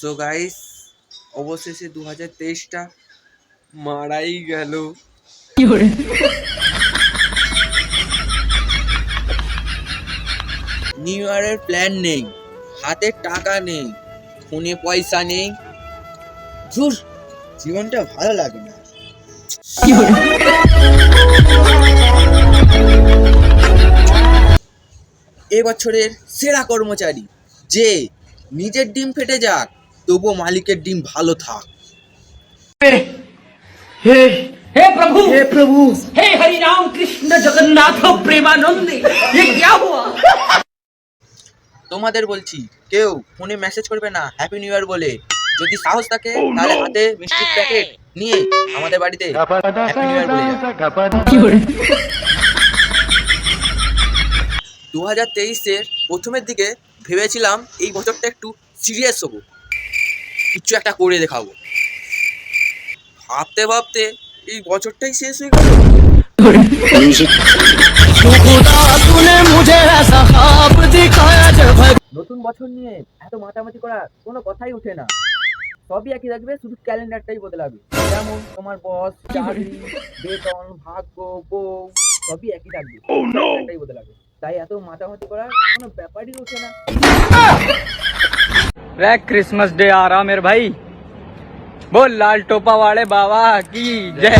So guys অবশেষে দু হাজার তেইশটা মারাই গেল। নিউ ইয়ারের প্ল্যান নেই হাতে টাকা নেই ফোনে পয়সা নেই। ধুর জীবনটা ভালো লাগে না। এ বছরের সেরা কর্মচারী যে নিজের ডিম ফেটে যাক তবুও মালিকের ডিম ভালো থাক हे प्रभु हे प्रभु हे हरि राम कृष्ण जगन्नाथ प्रेमानंद ये क्या हुआ তোমাদের বলছি কেউ ফোনে মেসেজ করবে না হ্যাপি নিউ ইয়ার বলে যদি সাহস থাকে তাহলে হাতে মিষ্টির প্যাকেট নিয়ে আমাদের বাড়িতে হ্যাপি নিউ ইয়ার বলে যাও দু হাজার তেইশের প্রথমের দিকে ভেবেছিলাম এই বছরটা একটু সিরিয়াস হব। কিছু একটা করে দেখাবো। ভাবতে ভাবতে এই বছরটাই শেষ হয়ে গেল। নতুন বছর নিয়ে এত মাতামাতি করার কোনো কথাই ওঠে না। সবই একই থাকবে শুধু ক্যালেন্ডারটাই বদলাবে। যেমন তোমার বস চাকরি বেতন ভাগ্য বউ সবই একই থাকবে। ক্যালেন্ডারটাই বদলাবে। তাই এত মাতামাতি করার কোনো ব্যাপারই ওঠে না रे क्रिसमस डे आ रहा मेरे भाई बोल लाल टोपा वाले बाबा की जय